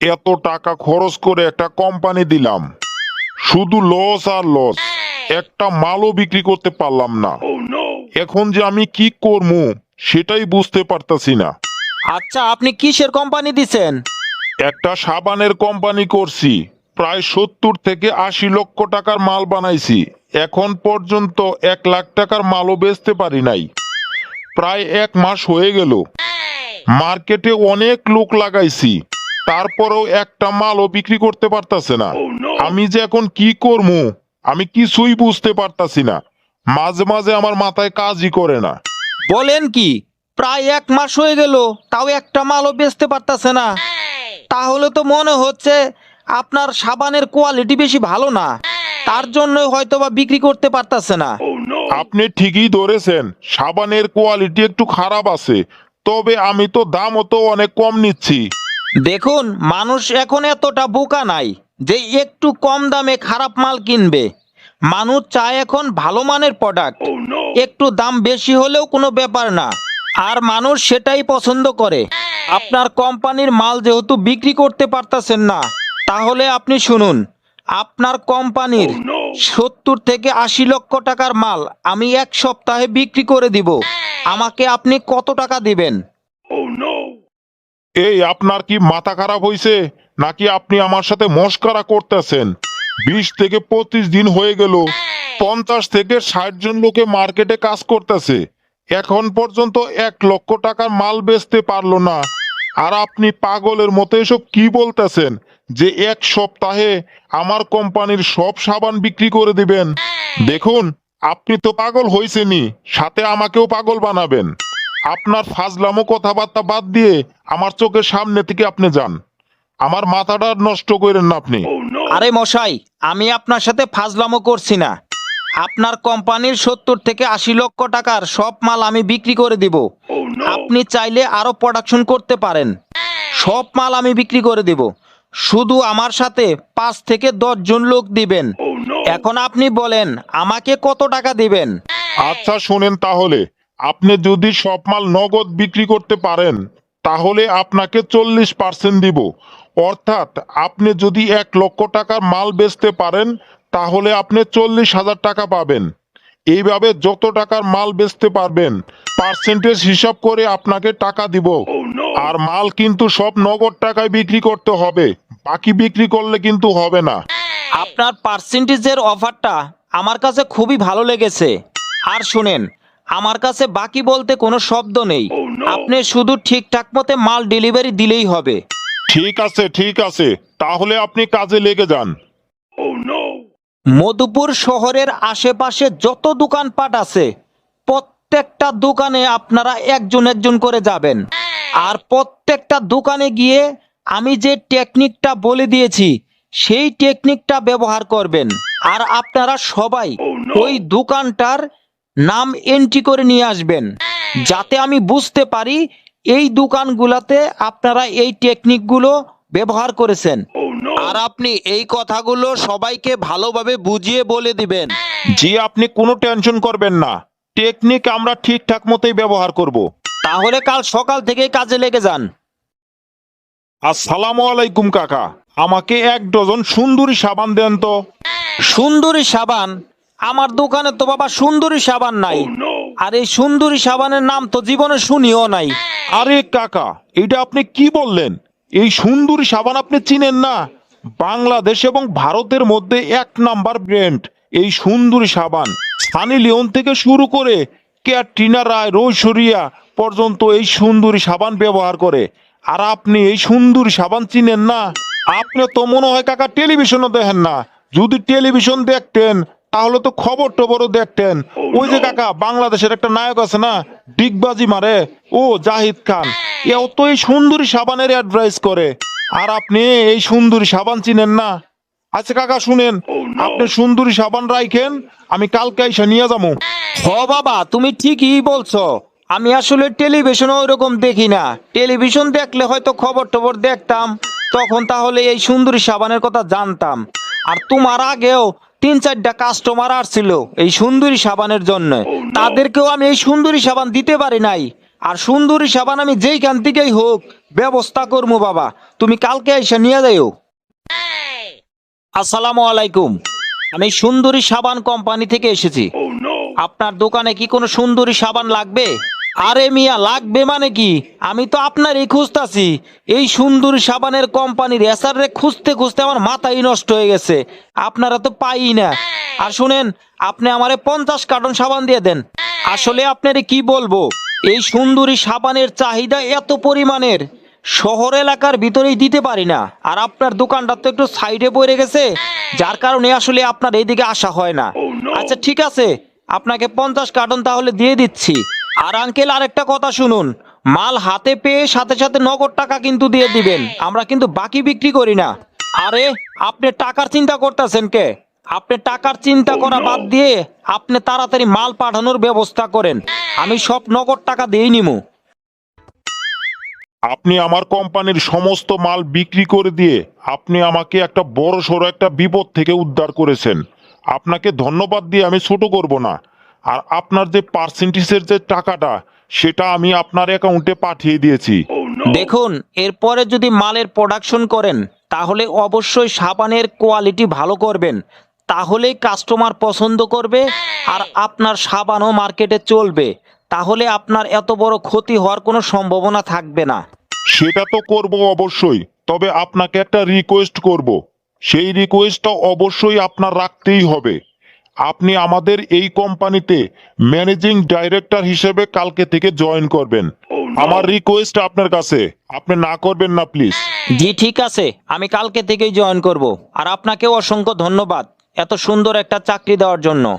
এত টাকা খরচ করে একটা কোম্পানি দিলাম। শুধু লস আর লস একটা মালও বিক্রি করতে পারলাম না। এখন যে আমি কি করব সেটাই বুঝতে পারতাছি না। আচ্ছা আপনি কিসের কোম্পানি দিছেন? একটা সাবানের কোম্পানি করছি। প্রায় সত্তর থেকে আশি লক্ষ টাকার মাল বানাইছি। এখন পর্যন্ত এক লাখ টাকার মালও বেচতে পারি নাই। প্রায় এক মাস হয়ে গেল। মার্কেটে অনেক লোক লাগাইছি। তারপরেও একটা মালও বিক্রি করতে পারতাছে না। আমি যে এখন কি করব আমি কিছুই বুঝতে পারতাছি না। মাঝে মাঝে আমার মাথায় কাজই করে না। বলেন কি প্রায় এক মাস হয়ে গেল তাও একটা মালও বেচতে পারতাছে না। তাহলে তো মনে হচ্ছে আপনার সাবানের কোয়ালিটি বেশি ভালো না। তার জন্য হয়তো বা বিক্রি করতে পারতাছে না। আপনি ঠিকই ধরেছেন সাবানের কোয়ালিটি একটু খারাপ আছে তবে আমি তো দামও তো অনেক কম নিচ্ছি। দেখুন মানুষ এখন এতটা বোকা নাই যে একটু কম দামে খারাপ মাল কিনবে। মানুষ চায় এখন ভালো মানের প্রোডাক্ট একটু দাম বেশি হলেও কোনো ব্যাপার না। আর মানুষ সেটাই পছন্দ করে। আপনার কোম্পানির মাল যেহেতু বিক্রি করতে পারতাছেন না তাহলে আপনি শুনুন আপনার কোম্পানির সত্তর থেকে আশি লক্ষ টাকার মাল আমি এক সপ্তাহে বিক্রি করে দিব। আমাকে আপনি কত টাকা দিবেন? এই আপনার কি মাথা খারাপ হয়েছে নাকি আপনি আমার সাথে মস্করা করতেছেন? বিশ থেকে পঁচিশ দিন হয়ে গেল, পঞ্চাশ থেকে ষাট জন লোকে মার্কেটে কাজ করতেছে। এখন পর্যন্ত এক লক্ষ টাকার মাল বেচতে পারল না। আর আপনি পাগলের মতো এসব কি বলতেছেন? যে এক সপ্তাহে আমার কোম্পানির সব সাবান বিক্রি করে দিবেন। দেখুন, আপনি তো পাগল হয়েছেনি সাথে আমাকেও পাগল বানাবেন। আপনার ফাজলামো কথাবার্তা বাদ দিয়ে আমার চোখের সামনে থেকে আপনি যান। আমার মাথাটা নষ্ট করেন না আপনি। আরে মশাই আমি আপনার সাথে ফাজলামো করছি না। আপনার কোম্পানির সত্তর থেকে আশি লক্ষ টাকার সব মাল আমি বিক্রি করে দিব। আপনি চাইলে আরও প্রোডাকশন করতে পারেন। সব মাল আমি বিক্রি করে দিব। শুধু আমার সাথে পাঁচ থেকে দশ জন লোক দিবেন। এখন আপনি বলেন আমাকে কত টাকা দিবেন? আচ্ছা শোনেন তাহলে। আপনি যদি সব মাল নগদ বিক্রি করতে পারেন তাহলে আপনাকে চল্লিশ পার্সেন্ট দিব। অর্থাৎ আপনি যদি এক লক্ষ টাকার মাল বেচতে পারেন তাহলে আপনি চল্লিশ হাজার টাকা পাবেন। এইভাবে যত টাকার মাল বেচতে পারবেন পার্সেন্টেজ হিসাব করে আপনাকে টাকা দিব। আর মাল কিন্তু সব নগদ টাকায় বিক্রি করতে হবে। বাকি বিক্রি করলে কিন্তু হবে না। আপনার পার্সেন্টেজের অফারটা আমার কাছে খুবই ভালো লেগেছে। আর শুনেন আমার কাছে বাকি বলতে কোনো শব্দ নেই। আপনি শুধু ঠিকঠাক মতে মাল ডেলিভারি দিলেই হবে। ঠিক আছে ঠিক আছে। তাহলে আপনি কাজে লেগে যান। মধুপুর শহরের আশেপাশে যত দোকানপাট আছে প্রত্যেকটা দোকানে আপনারা একজন একজন করে যাবেন। আর প্রত্যেকটা দোকানে গিয়ে আমি যে টেকনিকটা বলে দিয়েছি সেই টেকনিকটা ব্যবহার করবেন। আর আপনারা সবাই ওই দোকানটার নাম এন্ট্রি করে নিয়ে আসবেন। যাতে আমি বুঝতে পারি এই দোকানগুলোতে আপনারা এই টেকনিকগুলো ব্যবহার করেছেন। আর আপনি এই কথাগুলো সবাইকে ভালোভাবে বুঝিয়ে বলে দিবেন। জি আপনি কোনো টেনশন করবেন না। টেকনিক আমরা ঠিকঠাক মতোই ব্যবহার করব। তাহলে কাল সকাল থেকে কাজে লেগে যান। আসসালামু আলাইকুম কাকা। আমাকে এক ডজন সুন্দরী সাবান দেন তো। সুন্দরী সাবান? আমার দোকানে তো বাবা সুন্দরী সাবান নাই। আর এই সুন্দরী সাবানের নাম তো জীবনে শুনিও নাই। আরে কাকা এটা আপনি কি বললেন? এই সুন্দরী সাবান আপনি চিনেন না? বাংলাদেশ এবং ভারতের মধ্যে এক নাম্বার ব্র্যান্ড এই সুন্দরী সাবান। সানি লিওন থেকে শুরু করে ক্যাটরিনা রায় রৈশরিয়া পর্যন্ত এই সুন্দরী সাবান ব্যবহার করে। আর আপনি এই সুন্দরী সাবান চিনেন না? আপনি তো মনে হয় কাকা টেলিভিশনও দেখেন না। যদি টেলিভিশন দেখতেন তাহলে তো খবর টবরও দেখতেন ওই যে কাকা বাংলাদেশের একটা নায়ক আছে না ডিগবাজি মারে। ও জাহিদ খান। এও তো এই সুন্দরী সাবানের অ্যাডভাইস করে। আর আপনি এই সুন্দরী সাবান চিনেন না? আচ্ছা কাকা শুনেন। আপনি সুন্দরী সাবান রাইখেন আমি কালকে এসে নিয়ে যাব হ বাবা তুমি ঠিকই বলছো। আমি আসলে টেলিভিশন ওইরকম দেখি না। টেলিভিশন দেখলে হয়তো খবর টবর দেখতাম তখন তাহলে এই সুন্দরী সাবানের কথা জানতাম। আর তোমার আগেও তিন চারটা কাস্টমার আসছিল এই সুন্দরী সাবানের জন্য। তাদেরকেও আমি এই সুন্দরী সাবান দিতে পারি নাই। আর সুন্দরী সাবান আমি যেইখান থেকেই হোক ব্যবস্থা করব বাবা। তুমি কালকে এসে নিয়ে যাইও। আসসালামু আলাইকুম। আমি সুন্দরী সাবান কোম্পানি থেকে এসেছি। আপনার দোকানে কি কোনো সুন্দরী সাবান লাগবে? আরে মিয়া লাগবে মানে কি? আমি তো আপনারই খুঁজতাছি। এই সুন্দরী সাবানের কোম্পানির এসারে খুঁজতে খুঁজতে আমার মাথাই নষ্ট হয়ে গেছে। আপনারা তো পাই না। আর শুনেন আপনি আমারে পঞ্চাশ কার্টন সাবান দিয়ে দেন। আসলে আপনারে কি বলব? এই সুন্দরী সাবানের চাহিদা এত পরিমাণের। শহর এলাকার ভিতরেই দিতে পারি না। আর আপনার দোকানটা তো একটু সাইডে পড়ে গেছে। যার কারণে আসলে আপনার এইদিকে আসা হয় না। আচ্ছা ঠিক আছে। আপনাকে পঞ্চাশ কার্টন তাহলে দিয়ে দিচ্ছি। আর আঙ্কেল আরেকটা কথা শুনুন। মাল হাতে পেয়ে সাথে সাথে নগদ টাকা কিন্তু দিয়ে দিবেন। আমরা কিন্তু বাকি বিক্রি করি না। আরে আপনি টাকার চিন্তা করতেছেন কে? আপনি টাকার চিন্তা করা বাদ দিয়ে আপনি তাড়াতাড়ি মাল পাঠানোর ব্যবস্থা করেন। আমি সব নগদ টাকা দিয়েই নিমু। আপনি আমার কোম্পানির সমস্ত মাল বিক্রি করে দিয়ে আপনি আমাকে একটা বড় সড়ো একটা বিপদ থেকে উদ্ধার করেছেন। আপনাকে ধন্যবাদ দিয়ে আমি ছোট করব না। আর আপনার যে পার্সেন্টেজের যে টাকাটা সেটা আমি আপনার অ্যাকাউন্টে পাঠিয়ে দিয়েছি। দেখুন এরপরে যদি মালের প্রোডাকশন করেন তাহলে অবশ্যই সাবানের কোয়ালিটি ভালো করবেন। তাহলেই কাস্টমার পছন্দ করবে আর আপনার সাবানও মার্কেটে চলবে। তাহলে আপনার এত বড় ক্ষতি হওয়ার কোনো সম্ভাবনা থাকবে না। সেটা তো করব অবশ্যই তবে আপনাকে একটা রিকোয়েস্ট করব। সেই রিকোয়েস্টটা অবশ্যই আপনার রাখতেই হবে। আপনি আমাদের এই কোম্পানিতে ম্যানেজিং ডাইরেক্টর হিসেবে কালকে থেকে জয়েন করবেন। আমার রিকোয়েস্ট আপনার কাছে। আপনি না করবেন না, প্লিজ। জি, ঠিক আছে। আমি কালকে থেকেই জয়েন করব। আর আপনাকেও অসংখ্য ধন্যবাদ এত সুন্দর একটা চাকরি দেওয়ার জন্য।